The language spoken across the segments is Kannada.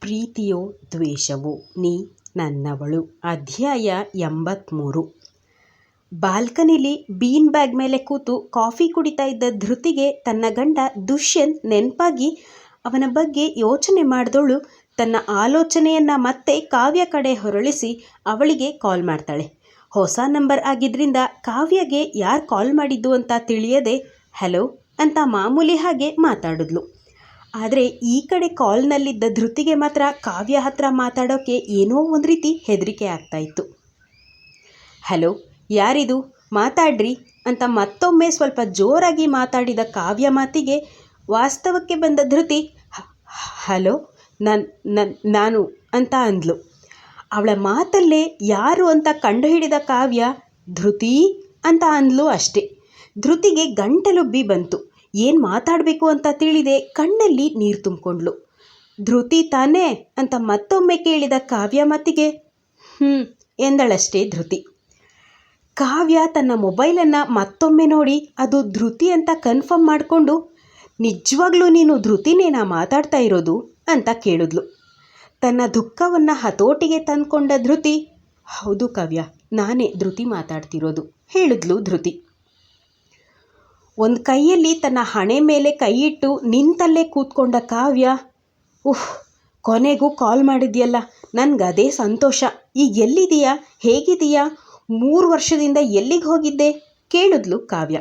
ಪ್ರೀತಿಯೋ ದ್ವೇಷವೋ ನೀ ನನ್ನವಳು. ಅಧ್ಯಾಯ ಎಂಬತ್ತ್ಮೂರು ಬಾಲ್ಕನಿಲಿ ಬೀನ್ ಬ್ಯಾಗ್ ಮೇಲೆ ಕೂತು ಕಾಫಿ ಕುಡಿತಾ ಇದ್ದ ಧೃತಿಗೆ ತನ್ನ ಗಂಡ ದುಷ್ಯಂತ್ ನೆನಪಾಗಿ ಅವನ ಬಗ್ಗೆ ಯೋಚನೆ ಮಾಡಿದವಳು ತನ್ನ ಆಲೋಚನೆಯನ್ನು ಮತ್ತೆ ಕಾವ್ಯ ಕಡೆ ಹೊರಳಿಸಿ ಅವಳಿಗೆ ಕಾಲ್ ಮಾಡ್ತಾಳೆ. ಹೊಸ ನಂಬರ್ ಆಗಿದ್ದರಿಂದ ಕಾವ್ಯಗೆ ಯಾರು ಕಾಲ್ ಮಾಡಿದ್ದು ಅಂತ ತಿಳಿಯದೆ, ಹಲೋ ಅಂತ ಮಾಮೂಲಿ ಹಾಗೆ ಮಾತಾಡಿದ್ಲು. ಆದರೆ ಈ ಕಡೆ ಕಾಲ್ನಲ್ಲಿದ್ದ ಧೃತಿಗೆ ಮಾತ್ರ ಕಾವ್ಯ ಹತ್ರ ಮಾತಾಡೋಕ್ಕೆ ಏನೋ ಒಂದು ರೀತಿ ಹೆದರಿಕೆ ಆಗ್ತಾಯಿತ್ತು ಹಲೋ, ಯಾರಿದು? ಮಾತಾಡ್ರಿ ಅಂತ ಮತ್ತೊಮ್ಮೆ ಸ್ವಲ್ಪ ಜೋರಾಗಿ ಮಾತಾಡಿದ ಕಾವ್ಯ ಮಾತಿಗೆ ವಾಸ್ತವಕ್ಕೆ ಬಂದ ಧೃತಿ ಹಲೋ, ನನ್ ನನ್, ನಾನು ಅಂತ ಅಂದ್ಲು. ಅವಳ ಮಾತಲ್ಲೇ ಯಾರು ಅಂತ ಕಂಡುಹಿಡಿದ ಕಾವ್ಯ ಧೃತಿ ಅಂತ ಅಂದ್ಲು ಅಷ್ಟೇ. ಧೃತಿಗೆ ಗಂಟಲುಬ್ಬಿ ಬಂತು. ಏನು ಮಾತಾಡಬೇಕು ಅಂತ ತಿಳಿದೆ ಕಣ್ಣಲ್ಲಿ ನೀರು ತುಂಬಿಕೊಂಡ್ಳು ಧೃತಿ ತಾನೇ ಅಂತ ಮತ್ತೊಮ್ಮೆ ಕೇಳಿದ ಕಾವ್ಯ ಮಾತಿಗೆ ಹ್ಞೂ ಎಂದಳಷ್ಟೇ ಧೃತಿ. ಕಾವ್ಯ ತನ್ನ ಮೊಬೈಲನ್ನು ಮತ್ತೊಮ್ಮೆ ನೋಡಿ ಅದು ಧೃತಿ ಅಂತ ಕನ್ಫರ್ಮ್ ಮಾಡಿಕೊಂಡು, ನಿಜವಾಗ್ಲೂ ನೀನು ಧೃತಿನೇನಾ ಮಾತಾಡ್ತಾ ಇರೋದು? ಅಂತ ಕೇಳಿದ್ಲು. ತನ್ನ ದುಃಖವನ್ನು ಹತೋಟಿಗೆ ತಂದ್ಕೊಂಡ ಧೃತಿ, ಹೌದು ಕಾವ್ಯ, ನಾನೇ ಧೃತಿ ಮಾತಾಡ್ತಿರೋದು, ಹೇಳಿದ್ಲು ಧೃತಿ. ಒಂದು ಕೈಯಲ್ಲಿ ತನ್ನ ಹಣೆ ಮೇಲೆ ಕೈಯಿಟ್ಟು ನಿಂತಲ್ಲೇ ಕೂತ್ಕೊಂಡ ಕಾವ್ಯ ಉಹ್ ಕೊನೆಗೂ ಕಾಲ್ ಮಾಡಿದ್ಯಲ್ಲ, ನನಗೆ ಸಂತೋಷ. ಈಗ ಎಲ್ಲಿದೆಯಾ ಹೇಗಿದೆಯಾ ಮೂರು ವರ್ಷದಿಂದ ಎಲ್ಲಿಗೆ ಹೋಗಿದ್ದೆ? ಕೇಳಿದ್ಲು ಕಾವ್ಯ.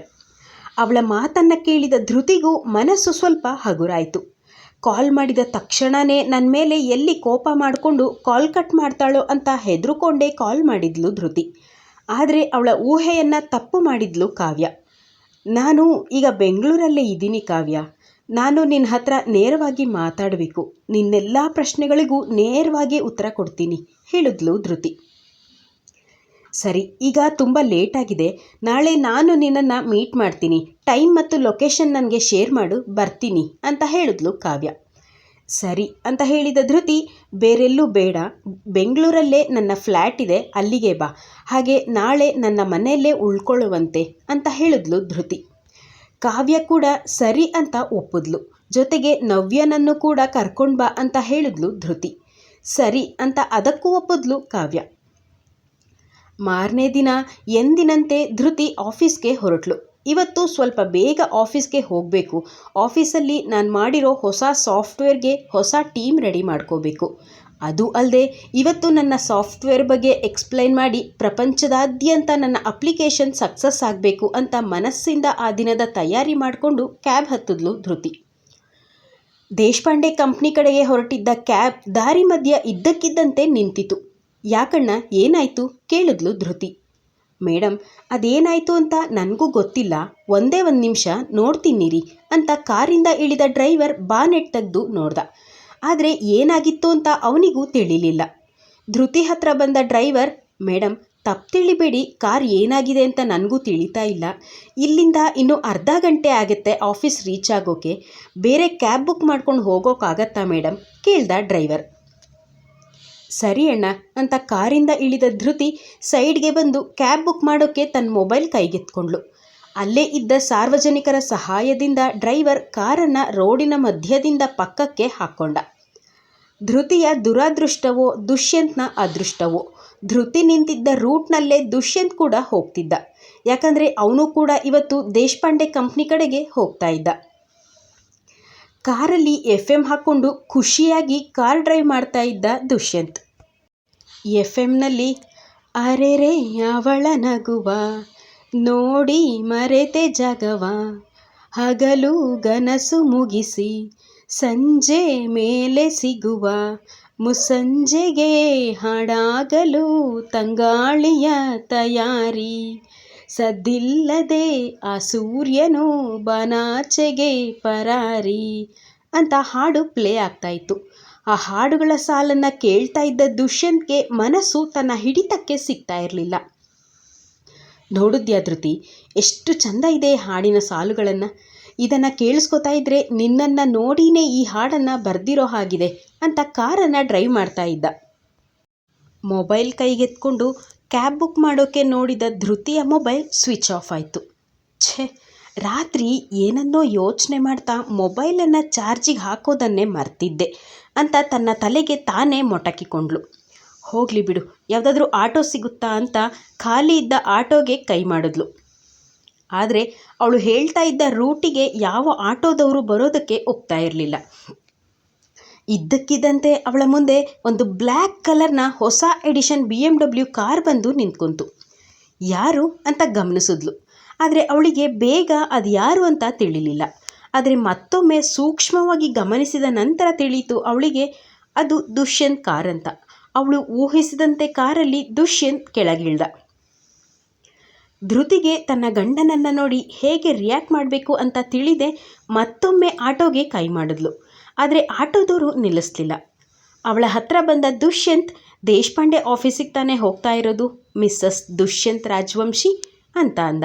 ಅವಳ ಮಾತನ್ನು ಕೇಳಿದ ಧೃತಿಗೂ ಮನಸ್ಸು ಸ್ವಲ್ಪ ಹಗುರಾಯಿತು. ಕಾಲ್ ಮಾಡಿದ ತಕ್ಷಣವೇ ನನ್ನ ಮೇಲೆ ಎಲ್ಲಿ ಕೋಪ ಮಾಡಿಕೊಂಡು ಕಾಲ್ ಕಟ್ ಮಾಡ್ತಾಳೋ ಅಂತ ಹೆದರುಕೊಂಡೇ ಕಾಲ್ ಮಾಡಿದ್ಲು ಧೃತಿ. ಆದರೆ ಅವಳ ಊಹೆಯನ್ನು ತಪ್ಪು ಮಾಡಿದ್ಲು ಕಾವ್ಯ. ನಾನು ಈಗ ಬೆಂಗಳೂರಲ್ಲೇ ಇದ್ದೀನಿ ಕಾವ್ಯ. ನಾನು ನಿನ್ನ ಹತ್ರ ನೇರವಾಗಿ ಮಾತಾಡಬೇಕು. ನಿನ್ನೆಲ್ಲ ಪ್ರಶ್ನೆಗಳಿಗೂ ನೇರವಾಗಿ ಉತ್ತರ ಕೊಡ್ತೀನಿ. ಹೇಳಿದ್ಲು ಧೃತಿ. ಸರಿ, ಈಗ ತುಂಬ ಲೇಟಾಗಿದೆ ನಾಳೆ ನಾನು ನಿನ್ನನ್ನು ಮೀಟ್ ಮಾಡ್ತೀನಿ. ಟೈಮ್ ಮತ್ತು ಲೊಕೇಶನ್ ನನಗೆ ಶೇರ್ ಮಾಡು, ಬರ್ತೀನಿ ಅಂತ ಹೇಳಿದ್ಲು ಕಾವ್ಯ. ಸರಿ ಅಂತ ಹೇಳಿದ ಧೃತಿ, ಬೇರೆಲ್ಲೂ ಬೇಡ. ಬೆಂಗಳೂರಲ್ಲೇ ನನ್ನ ಫ್ಲ್ಯಾಟ್ ಇದೆ, ಅಲ್ಲಿಗೆ ಬಾ. ಹಾಗೆ ನಾಳೆ ನನ್ನ ಮನೆಯಲ್ಲೇ ಉಳ್ಕೊಳ್ಳುವಂತೆ ಅಂತ ಹೇಳಿದ್ಲು ಧೃತಿ. ಕಾವ್ಯ ಕೂಡ ಸರಿ ಅಂತ ಒಪ್ಪಿದ್ಲು. ಜೊತೆಗೆ ನವ್ಯನನ್ನು ಕೂಡ ಕರ್ಕೊಂಡು ಬಾ ಅಂತ ಹೇಳಿದ್ಲು ಧೃತಿ. ಸರಿ ಅಂತ ಅದಕ್ಕೂ ಒಪ್ಪಿದ್ಲು ಕಾವ್ಯ. ಮಾರನೇ ದಿನ ಎಂದಿನಂತೆ ಧೃತಿ ಆಫೀಸ್ಗೆ ಹೊರಟ್ಲು. ಇವತ್ತು ಸ್ವಲ್ಪ ಬೇಗ ಆಫೀಸ್ಗೆ ಹೋಗಬೇಕು. ಆಫೀಸಲ್ಲಿ ನಾನು ಮಾಡಿರೋ ಹೊಸ ಸಾಫ್ಟ್ವೇರ್ಗೆ ಹೊಸ ಟೀಮ್ ರೆಡಿ ಮಾಡ್ಕೋಬೇಕು. ಅದು ಅಲ್ಲದೆ ಇವತ್ತು ನನ್ನ ಸಾಫ್ಟ್ವೇರ್ ಬಗ್ಗೆ ಎಕ್ಸ್ಪ್ಲೈನ್ ಮಾಡಿ ಪ್ರಪಂಚದಾದ್ಯಂತ ನನ್ನ ಅಪ್ಲಿಕೇಶನ್ ಸಕ್ಸಸ್ ಆಗಬೇಕು ಅಂತ ಮನಸ್ಸಿಂದ ಆ ದಿನದ ತಯಾರಿ ಮಾಡಿಕೊಂಡು ಕ್ಯಾಬ್ ಹತ್ತಿದ್ಲು ಧೃತಿ. ದೇಶಪಾಂಡೆ ಕಂಪ್ನಿ ಕಡೆಗೆ ಹೊರಟಿದ್ದ ಕ್ಯಾಬ್ ದಾರಿ ಮಧ್ಯ ಇದ್ದಕ್ಕಿದ್ದಂತೆ ನಿಂತಿತು. ಯಾಕಣ್ಣ, ಏನಾಯಿತು? ಕೇಳಿದ್ಲು ಧೃತಿ. ಮೇಡಮ್ ಅದೇನಾಯಿತು ಅಂತ ನನಗೂ ಗೊತ್ತಿಲ್ಲ. ಒಂದೇ ಒಂದು ನಿಮಿಷ ನೋಡ್ತೀನಿರಿ ಅಂತ ಕಾರಿಂದ ಇಳಿದ ಡ್ರೈವರ್ ಬಾನೆಟ್ ತೆಗೆದು ನೋಡ್ದ. ಆದರೆ ಏನಾಗಿತ್ತು ಅಂತ ಅವನಿಗೂ ತಿಳಿಲಿಲ್ಲ. ಧೃತಿ ಹತ್ರ ಬಂದ ಡ್ರೈವರ್ ಮೇಡಮ್ ತಪ್ಪು ತಿಳಿಬೇಡಿ, ಕಾರ್ ಏನಾಗಿದೆ ಅಂತ ನನಗೂ ತಿಳಿತಾ ಇಲ್ಲ. ಇಲ್ಲಿಂದ ಇನ್ನು ಅರ್ಧ ಗಂಟೆ ಆಗುತ್ತೆ ಆಫೀಸ್ ರೀಚ್ ಆಗೋಕೆ. ಬೇರೆ ಕ್ಯಾಬ್ ಬುಕ್ ಮಾಡ್ಕೊಂಡು ಹೋಗೋಕ್ಕಾಗತ್ತಾ ಮೇಡಮ್ ಕೇಳ್ದ ಡ್ರೈವರ್. ಸರಿ ಅಣ್ಣ ಅಂತ ಕಾರಿಂದ ಇಳಿದ ಧೃತಿ ಸೈಡ್ಗೆ ಬಂದು ಕ್ಯಾಬ್ ಬುಕ್ ಮಾಡೋಕ್ಕೆ ತನ್ನ ಮೊಬೈಲ್ ಕೈಗೆತ್ಕೊಂಡ್ಳು ಅಲ್ಲೇ ಇದ್ದ ಸಾರ್ವಜನಿಕರ ಸಹಾಯದಿಂದ ಡ್ರೈವರ್ ಕಾರನ್ನು ರೋಡಿನ ಮಧ್ಯದಿಂದ ಪಕ್ಕಕ್ಕೆ ಹಾಕ್ಕೊಂಡ ಧೃತಿಯ ದುರಾದೃಷ್ಟವೋ, ದುಷ್ಯಂತ್ನ ಅದೃಷ್ಟವೋ, ಧೃತಿ ನಿಂತಿದ್ದ ರೂಟ್ನಲ್ಲೇ ದುಷ್ಯಂತ್ ಕೂಡ ಹೋಗ್ತಿದ್ದ. ಯಾಕಂದರೆ ಅವನು ಕೂಡ ಇವತ್ತು ದೇಶಪಾಂಡೆ ಕಂಪ್ನಿ ಕಡೆಗೆ ಹೋಗ್ತಾ ಇದ್ದ. ಕಾರಲ್ಲಿ ಎಫ್ ಎಂ ಹಾಕ್ಕೊಂಡು ಖುಷಿಯಾಗಿ ಕಾರ್ ಡ್ರೈವ್ ಮಾಡ್ತಾ ಇದ್ದ ದುಷ್ಯಂತ್. ಎಫ್ ಎಮ್ನಲ್ಲಿ ಅರೆರೆ ಅವಳ ನಗುವ? ನೋಡಿ ಮರೆತೆ ಜಗವ. ಹಗಲು ಗನಸು ಮುಗಿಸಿ, ಸಂಜೆ ಮೇಲೆ ಸಿಗುವ. ಮುಸ್ಸಂಜೆಗೆ ಹಾಡಾಗಲು ತಂಗಾಳಿಯ ತಯಾರಿ. ಸದ್ದಿಲ್ಲದೆ ಆ ಸೂರ್ಯನು ಬನಾಚೆಗೆ ಪರಾರಿ ಅಂತ ಹಾಡು ಪ್ಲೇ ಆಗ್ತಾಯಿತ್ತು ಆ ಹಾಡುಗಳ ಸಾಲನ್ನು ಕೇಳ್ತಾ ಇದ್ದ ದುಷ್ಯಂತ್ಗೆ ಮನಸ್ಸು ತನ್ನ ಹಿಡಿತಕ್ಕೆ ಸಿಗ್ತಾ ಇರಲಿಲ್ಲ. ನೋಡಿದ್ಯಾ ಧೃತಿ, ಎಷ್ಟು ಚಂದ ಇದೆ ಹಾಡಿನ ಸಾಲುಗಳನ್ನು. ಇದನ್ನು ಕೇಳಿಸ್ಕೊತಾ ಇದ್ದರೆ ನಿನ್ನನ್ನು ನೋಡಿನೇ ಈ ಹಾಡನ್ನು ಬರೆದಿರೋ ಹಾಗಿದೆ ಅಂತ ಕಾರನ್ನು ಡ್ರೈವ್ ಮಾಡ್ತಾ ಇದ್ದ. ಮೊಬೈಲ್ ಕೈಗೆತ್ಕೊಂಡು ಕ್ಯಾಬ್ ಬುಕ್ ಮಾಡೋಕ್ಕೆ ನೋಡಿದ ಧೃತಿಯ ಮೊಬೈಲ್ ಸ್ವಿಚ್ ಆಫ್ ಆಯಿತು. ಛೇ, ರಾತ್ರಿ ಏನನ್ನೋ ಯೋಚನೆ ಮಾಡ್ತಾ ಮೊಬೈಲನ್ನು ಚಾರ್ಜಿಗೆ ಹಾಕೋದನ್ನೇ ಮರ್ತಿದ್ದೆ ಅಂತ ತನ್ನ ತಲೆಗೆ ತಾನೇ ಮೊಟಕಿಕೊಂಡ್ಳು. ಹೋಗಲಿ ಬಿಡು, ಯಾವುದಾದ್ರೂ ಆಟೋ ಸಿಗುತ್ತಾ ಅಂತ ಖಾಲಿ ಇದ್ದ ಆಟೋಗೆ ಕೈ ಮಾಡಿದ್ಲು ಆದರೆ ಅವಳು ಹೇಳ್ತಾ ಇದ್ದ ರೂಟಿಗೆ ಯಾವ ಆಟೋದವರು ಬರೋದಕ್ಕೆ ಒಪ್ತಾ ಇರಲಿಲ್ಲ. ಇದ್ದಕ್ಕಿದ್ದಂತೆ ಅವಳ ಮುಂದೆ ಒಂದು ಬ್ಲ್ಯಾಕ್ ಕಲರ್ನ ಹೊಸ edition B M W car ಬಂದು ನಿಂತ್ಕೊಂತು. ಯಾರು ಅಂತ ಗಮನಿಸಿದ್ಲು. ಆದರೆ ಅವಳಿಗೆ ಬೇಗ ಅದು ಯಾರು ಅಂತ ತಿಳಿಲಿಲ್ಲ. ಆದರೆ ಮತ್ತೊಮ್ಮೆ ಸೂಕ್ಷ್ಮವಾಗಿ ಗಮನಿಸಿದ ನಂತರ ತಿಳಿಯಿತು ಅವಳಿಗೆ, ಅದು ದುಷ್ಯಂತ್ ಕಾರ್ ಅಂತ. ಅವಳು ಊಹಿಸಿದಂತೆ ಕಾರಲ್ಲಿ ದುಷ್ಯಂತ್ ಕೆಳಗಿಳ್ದ. ಧೃತಿಗೆ ತನ್ನ ಗಂಡನನ್ನು ನೋಡಿ ಹೇಗೆ ರಿಯಾಕ್ಟ್ ಮಾಡಬೇಕು ಅಂತ ತಿಳಿದೆ, ಮತ್ತೊಮ್ಮೆ ಆಟೋಗೆ ಕೈ ಮಾಡಿದ್ಲು. ಆದರೆ ಆಟೋದವರು ನಿಲ್ಲಿಸ್ಲಿಲ್ಲ. ಅವಳ ಹತ್ರ ಬಂದ ದುಷ್ಯಂತ್ ದೇಶಪಾಂಡೆ ಆಫೀಸಿಗೆ ತಾನೇ ಹೋಗ್ತಾ ಇರೋದು. ಮಿಸ್ಸಸ್ ದುಷ್ಯಂತ್ ರಾಜವಂಶಿ ಅಂತ ಅಂದ.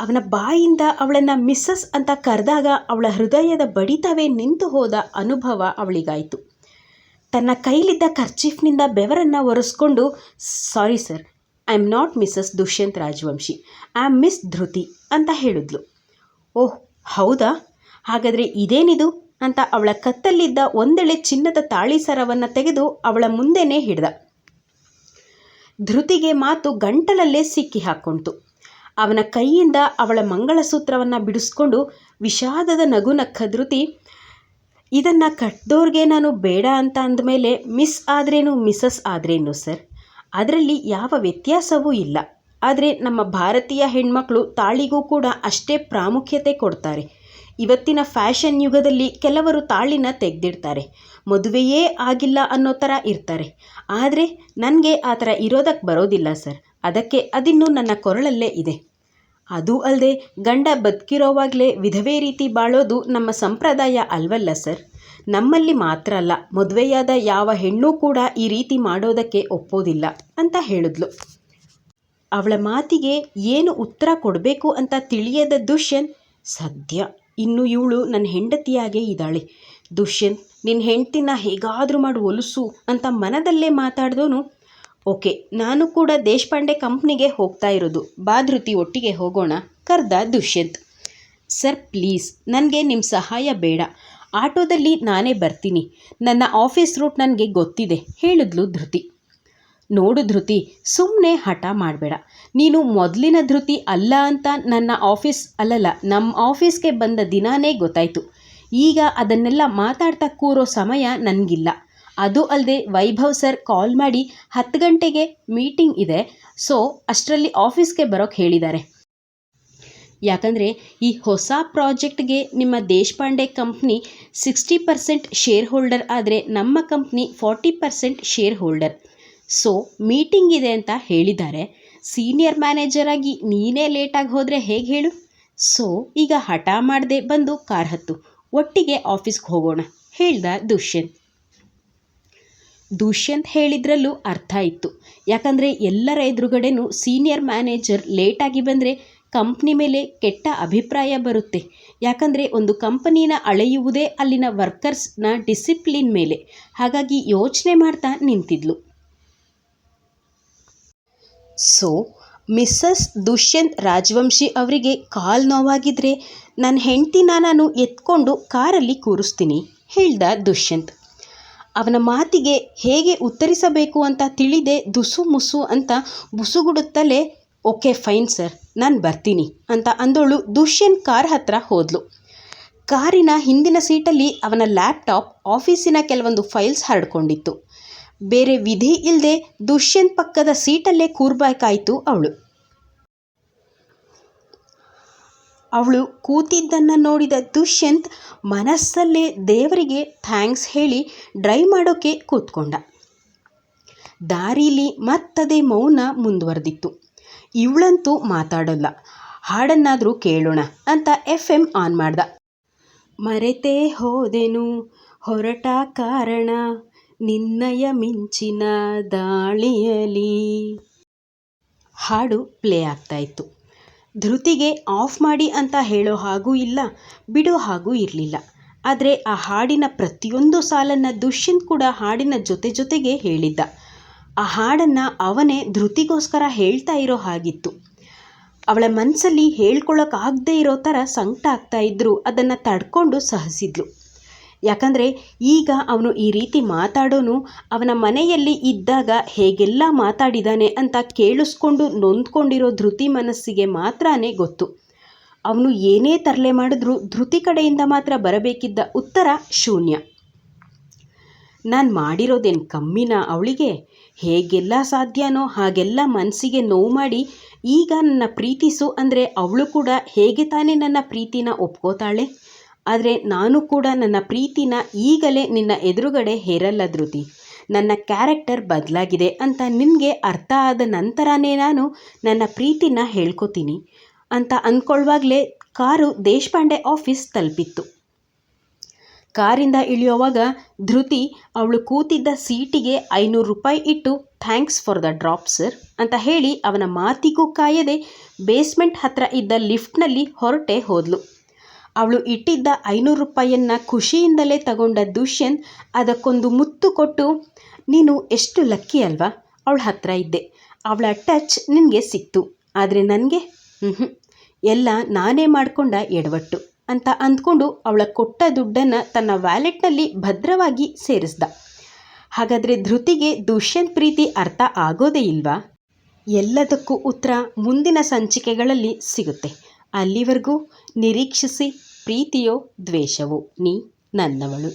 ಅವನ ಬಾಯಿಂದ ಅವಳನ್ನು ಮಿಸ್ಸಸ್ ಅಂತ ಕರೆದಾಗ ಅವಳ ಹೃದಯದ ಬಡಿತವೇ ನಿಂತು ಹೋದ ಅನುಭವ ಅವಳಿಗಾಯಿತು. ತನ್ನ ಕೈಲಿದ್ದ ಕರ್ಚೀಫ್ನಿಂದ ಬೆವರನ್ನು ಒರೆಸ್ಕೊಂಡು, sorry sir, I am not Mrs Dushyant Rajvanshi, I am Miss Dhriti ಅಂತ ಹೇಳಿದ್ಲು. ಓಹ್, ಹೌದಾ? ಹಾಗಾದರೆ ಇದೇನಿದು? ಅಂತ ಅವಳ ಕತ್ತಲ್ಲಿದ್ದ ಒಂದೆಳೆ ಚಿನ್ನದ ತಾಳಿ ಸರವನ್ನು ತೆಗೆದು ಅವಳ ಮುಂದೆನೇ ಹಿಡ್ದ. ಧೃತಿಗೆ ಮಾತು ಗಂಟಲಲ್ಲೇ ಸಿಕ್ಕಿ ಹಾಕ್ಕೊಂತು ಅವನ ಕೈಯಿಂದ ಅವಳ ಮಂಗಳಸೂತ್ರವನ್ನು ಬಿಡಿಸ್ಕೊಂಡು ವಿಷಾದದ ನಗು ನಕ್ಕ ಧೃತಿ ಇದನ್ನು ಕಟ್ಟದೋರ್ಗೆ ನಾನು ಬೇಡ ಅಂತ ಅಂದಮೇಲೆ ಮಿಸ್ ಆದ್ರೇನು ಮಿಸಸ್ ಆದ್ರೇನು ಸರ್? ಅದರಲ್ಲಿ ಯಾವ ವ್ಯತ್ಯಾಸವೂ ಇಲ್ಲ. ಆದರೆ ನಮ್ಮ ಭಾರತೀಯ ಹೆಣ್ಮಕ್ಳು ತಾಳಿಗೂ ಕೂಡ ಅಷ್ಟೇ ಪ್ರಾಮುಖ್ಯತೆ ಕೊಡ್ತಾರೆ. ಇವತ್ತಿನ ಫ್ಯಾಷನ್ ಯುಗದಲ್ಲಿ ಕೆಲವರು ತಾಳಿನ ತೆಗೆದಿಡ್ತಾರೆ. ಮದುವೆಯೇ ಆಗಿಲ್ಲ ಅನ್ನೋ ಥರ ಇರ್ತಾರೆ. ಆದರೆ ನನಗೆ ಆ ಥರ ಇರೋದಕ್ಕೆ ಬರೋದಿಲ್ಲ ಸರ್. ಅದಕ್ಕೆ ಅದಿನ್ನೂ ನನ್ನ ಕೊರಳಲ್ಲೇ ಇದೆ. ಅದು ಅಲ್ಲದೆ ಗಂಡ ಬದುಕಿರೋವಾಗಲೇ ವಿಧವೆ ರೀತಿ ಬಾಳೋದು ನಮ್ಮ ಸಂಪ್ರದಾಯ ಅಲ್ವಲ್ಲ ಸರ್. ನಮ್ಮಲ್ಲಿ ಮಾತ್ರ ಅಲ್ಲ, ಮದುವೆಯಾದ ಯಾವ ಹೆಣ್ಣೂ ಕೂಡ ಈ ರೀತಿ ಮಾಡೋದಕ್ಕೆ ಒಪ್ಪೋದಿಲ್ಲ ಅಂತ ಹೇಳಿದ್ಲು. ಅವಳ ಮಾತಿಗೆ ಏನು ಉತ್ತರ ಕೊಡಬೇಕು ಅಂತ ತಿಳಿಯದ ದುಷ್ಯನ್ ಸದ್ಯ ಇನ್ನು ಇವಳು ನನ್ನ ಹೆಂಡತಿಯಾಗೇ ಇದ್ದಾಳೆ. ದುಷ್ಯಂತ್ ನಿನ್ನ ಹೆಂಡ್ತಿನ ಹೇಗಾದರೂ ಮಾಡಿ, ಒಲಿಸು ಅಂತ ಮನದಲ್ಲೇ ಮಾತಾಡಿದವನು ಓಕೆ, ನಾನು ಕೂಡ ದೇಶಪಾಂಡೆ ಕಂಪ್ನಿಗೆ ಹೋಗ್ತಾ ಇರೋದು. ಬಾಧೃತಿ ಒಟ್ಟಿಗೆ ಹೋಗೋಣ, ಕರ್ದ ದುಷ್ಯಂತ್. ಸರ್, ಪ್ಲೀಸ್, ನನಗೆ ನಿಮ್ಮ ಸಹಾಯ ಬೇಡ. ಆಟೋದಲ್ಲಿ ನಾನೇ ಬರ್ತೀನಿ. ನನ್ನ ಆಫೀಸ್ ರೂಟ್ ನನಗೆ ಗೊತ್ತಿದೆ, ಹೇಳಿದ್ಲು ಧೃತಿ. ನೋಡು ಧೃತಿ ಸುಮ್ಮನೆ ಹಠ ಮಾಡಬೇಡ. ನೀನು ಮೊದಲಿನ ಧೃತಿ ಅಲ್ಲ ಅಂತ ನನ್ನ ಆಫೀಸ್ ಅಲ್ಲಲ್ಲ ನಮ್ಮ ಆಫೀಸ್ಗೆ ಬಂದ ದಿನಾನೇ ಗೊತ್ತಾಯಿತು. ಈಗ ಅದನ್ನೆಲ್ಲ ಮಾತಾಡ್ತಾ ಕೂರೋ ಸಮಯ ನನಗಿಲ್ಲ. ಅದು ಅಲ್ಲದೆ ವೈಭವ್ ಸರ್ ಕಾಲ್ ಮಾಡಿ ಹತ್ತು ಗಂಟೆಗೆ ಮೀಟಿಂಗ್ ಇದೆ, ಸೊ ಅಷ್ಟರಲ್ಲಿ ಆಫೀಸ್ಗೆ ಬರೋಕ್ಕೆ ಹೇಳಿದ್ದಾರೆ. ಯಾಕಂದರೆ ಈ ಹೊಸ ಪ್ರಾಜೆಕ್ಟ್ಗೆ ನಿಮ್ಮ Deshpande company sixty percent share holder ಆದರೆ ನಮ್ಮ company forty percent share holder so meeting ಇದೆ ಅಂತ ಹೇಳಿದ್ದಾರೆ. ಸೀನಿಯರ್ ಮ್ಯಾನೇಜರ್ ಆಗಿ ನೀನೇ ಲೇಟಾಗಿ ಹೋದರೆ ಹೇಗೆ ಹೇಳು? ಸೊ ಈಗ ಹಠ ಮಾಡದೆ ಬಂದು ಕಾರ್ ಹತ್ತು. ಒಟ್ಟಿಗೆ ಆಫೀಸ್ಗೆ ಹೋಗೋಣ, ಹೇಳ್ದ ದುಷ್ಯಂತ್. ದುಷ್ಯಂತ್ ಹೇಳಿದ್ರಲ್ಲೂ ಅರ್ಥ ಇತ್ತು. ಯಾಕಂದರೆ ಎಲ್ಲರ ಎದುರುಗಡೆನೂ ಸೀನಿಯರ್ ಮ್ಯಾನೇಜರ್ ಲೇಟಾಗಿ ಬಂದರೆ ಕಂಪ್ನಿ ಮೇಲೆ ಕೆಟ್ಟ ಅಭಿಪ್ರಾಯ ಬರುತ್ತೆ. ಯಾಕಂದರೆ ಒಂದು ಕಂಪನಿನ ಅಳೆಯುವುದೇ ಅಲ್ಲಿನ ವರ್ಕರ್ಸ್ನ ಡಿಸಿಪ್ಲಿನ್ ಮೇಲೆ. ಹಾಗಾಗಿ ಯೋಚನೆ ಮಾಡ್ತಾ ನಿಂತಿದ್ಲು. ಸೊ ಮಿಸ್ಸಸ್ ದುಷ್ಯಂತ್ ರಾಜವಂಶಿ ಅವರಿಗೆ ಕಾಲ್ ನೋವಾಗಿದ್ರೆ ನನ್ನ ಹೆಂಡ್ತಿನ ನಾನು ಎತ್ಕೊಂಡು ಕಾರಲ್ಲಿ ಕೂರಿಸ್ತೀನಿ. ಹೇಳ್ದ ದುಷ್ಯಂತ್. ಅವನ ಮಾತಿಗೆ ಹೇಗೆ ಉತ್ತರಿಸಬೇಕು ಅಂತ ತಿಳಿದೆ ದುಸು ಮುಸು ಅಂತ ಬುಸುಗುಡುತ್ತಲೇ, ಓಕೆ, ಫೈನ್ ಸರ್, ನಾನು ಬರ್ತೀನಿ ಅಂತ ಅಂದೋಳು ದುಷ್ಯಂತ್ ಕಾರ್ ಹತ್ರ ಹೋದ್ಲು. ಕಾರಿನ ಹಿಂದಿನ ಸೀಟಲ್ಲಿ ಅವನ ಲ್ಯಾಪ್ಟಾಪ್ ಆಫೀಸಿನ ಕೆಲವೊಂದು ಫೈಲ್ಸ್ ಹರಡ್ಕೊಂಡಿತ್ತು. ಬೇರೆ ವಿಧಿ ಇಲ್ಲದೆ ದುಷ್ಯಂತ್ ಪಕ್ಕದ ಸೀಟಲ್ಲೇ ಕೂರ್ಬೇಕಾಯ್ತು ಅವಳು. ಅವಳು ಕೂತಿದ್ದನ್ನು ನೋಡಿದ ದುಷ್ಯಂತ್ ಮನಸ್ಸಲ್ಲೇ ದೇವರಿಗೆ ಥ್ಯಾಂಕ್ಸ್ ಹೇಳಿ ಡ್ರೈವ್ ಮಾಡೋಕ್ಕೆ ಕೂತ್ಕೊಂಡ. ದಾರೀಲಿ ಮತ್ತದೇ ಮೌನ ಮುಂದುವರೆದಿತ್ತು. ಇವಳಂತೂ ಮಾತಾಡೋಲ್ಲ. ಹಾಡನ್ನಾದರೂ ಕೇಳೋಣ ಅಂತ ಎಫ್ ಎಂ ಆನ್ ಮಾಡ್ದ. ಮರೆತೇ ಹೋದೆನು, ಹೊರಟ ಕಾರಣ. ನಿನ್ನಯ ಮಿಂಚಿನ ದಾಳಿಯಲಿ ಹಾಡು ಪ್ಲೇ ಆಗ್ತಾ ಇತ್ತು. ಧೃತಿಗೆ ಆಫ್ ಮಾಡಿ ಅಂತ ಹೇಳೋ ಹಾಗೂ ಇಲ್ಲ, ಬಿಡೋ ಹಾಗೂ ಇರಲಿಲ್ಲ. ಆದರೆ ಆ ಹಾಡಿನ ಪ್ರತಿಯೊಂದು ಸಾಲನ್ನು ದುಷ್ಯಂತ್ ಕೂಡ ಹಾಡಿನ ಜೊತೆ ಜೊತೆಗೆ ಹೇಳಿದ್ದ. ಆ ಹಾಡನ್ನು ಅವನೇ ಧೃತಿಗೋಸ್ಕರ ಹೇಳ್ತಾ ಇರೋ ಹಾಗಿತ್ತು. ಅವಳ ಮನಸ್ಸಲ್ಲಿ ಹೇಳ್ಕೊಳ್ಳೋಕ್ಕಾಗದೇ ಇರೋ ಥರ ಸಂಕಟ ಆಗ್ತಾ ಇದ್ದರು ಅದನ್ನು ತಡ್ಕೊಂಡು ಸಹಿಸಿದ್ಲು. ಯಾಕಂದರೆ ಈಗ ಅವನು ಈ ರೀತಿ ಮಾತಾಡೋನು, ಅವನ ಮನೆಯಲ್ಲಿ ಇದ್ದಾಗ ಹೇಗೆಲ್ಲ ಮಾತಾಡಿದಾನೆ ಅಂತ ಕೇಳಿಸ್ಕೊಂಡು ನೊಂದ್ಕೊಂಡಿರೋ ಧೃತಿ ಮನಸ್ಸಿಗೆ ಮಾತ್ರನೇ ಗೊತ್ತು. ಅವನು ಏನೇ ತರಲೆ ಮಾಡಿದ್ರೂ ಧೃತಿ ಕಡೆಯಿಂದ ಮಾತ್ರ ಬರಬೇಕಿದ್ದ ಉತ್ತರ ಶೂನ್ಯ. ನಾನು ಮಾಡಿರೋದೇನು ಕಮ್ಮಿನ ಅವಳಿಗೆ? ಹೇಗೆಲ್ಲ ಸಾಧ್ಯನೋ ಹಾಗೆಲ್ಲ ಮನಸ್ಸಿಗೆ ನೋವು ಮಾಡಿ ಈಗ ನನ್ನ ಪ್ರೀತಿಸು ಅಂದರೆ ಅವಳು ಕೂಡ ಹೇಗೆ ತಾನೇ ನನ್ನ ಪ್ರೀತಿನ ಒಪ್ಕೋತಾಳೆ? ಆದರೆ ನಾನು ಕೂಡ ನನ್ನ ಪ್ರೀತಿನ ಈಗಲೇ ನಿನ್ನ ಎದುರುಗಡೆ ಹೇರಲ್ಲ ಧೃತಿ. ನನ್ನ ಕ್ಯಾರೆಕ್ಟರ್ ಬದಲಾಗಿದೆ ಅಂತ ನಿನಗೆ ಅರ್ಥ ಆದ ನಂತರನೇ ನಾನು ನನ್ನ ಪ್ರೀತಿನ ಹೇಳ್ಕೊತೀನಿ ಅಂತ ಅಂದ್ಕೊಳ್ಳುವಾಗಲೇ ಕಾರು ದೇಶಪಾಂಡೆ ಆಫೀಸ್ ತಲುಪಿತ್ತು. ಕಾರಿಂದ ಇಳಿಯೋವಾಗ ಧೃತಿ ಅವಳು ಕೂತಿದ್ದ ಸೀಟಿಗೆ ಐನೂರು ರೂಪಾಯಿ ಇಟ್ಟು, thanks for the drop sir ಅಂತ ಹೇಳಿ ಅವನ ಮಾತಿಗೂ ಕಾಯದೆ ಬೇಸ್ಮೆಂಟ್ ಹತ್ತಿರ ಇದ್ದ ಲಿಫ್ಟ್ನಲ್ಲಿ ಹೊರಟೆ ಹೋದ್ಲು. ಅವಳು ಇಟ್ಟಿದ್ದ ಐನೂರು ರೂಪಾಯಿಯನ್ನು ಖುಷಿಯಿಂದಲೇ ತಗೊಂಡ ದುಷ್ಯಂತ್ ಅದಕ್ಕೊಂದು ಮುತ್ತು ಕೊಟ್ಟು, ನೀನು ಎಷ್ಟು ಲಕ್ಕಿ ಅಲ್ವಾ? ಅವಳ ಹತ್ರ ಇದ್ದೆ. ಅವಳ ಟಚ್ ನಿನಗೆ ಸಿಕ್ತು. ಆದರೆ ನನಗೆ ಹ್ಞೂ ಎಲ್ಲ ನಾನೇ ಮಾಡಿಕೊಂಡ ಎಡವಟ್ಟು ಅಂತ ಅಂದ್ಕೊಂಡು ಅವಳ ಕೊಟ್ಟ ದುಡ್ಡನ್ನು ತನ್ನ ವ್ಯಾಲೆಟ್ನಲ್ಲಿ ಭದ್ರವಾಗಿ ಸೇರಿಸ್ದ. ಹಾಗಾದರೆ ಧೃತಿಗೆ ದುಷ್ಯಂತ್ ಪ್ರೀತಿ ಅರ್ಥ ಆಗೋದೇ ಇಲ್ವಾ? ಎಲ್ಲದಕ್ಕೂ ಉತ್ತರ ಮುಂದಿನ ಸಂಚಿಕೆಗಳಲ್ಲಿ ಸಿಗುತ್ತೆ. ಅಲ್ಲಿವರೆಗೂ ನಿರೀಕ್ಷಿಸಿ ಪ್ರೀತಿಯೋ ದ್ವೇಷವೋ ನೀ ನನ್ನವಳು.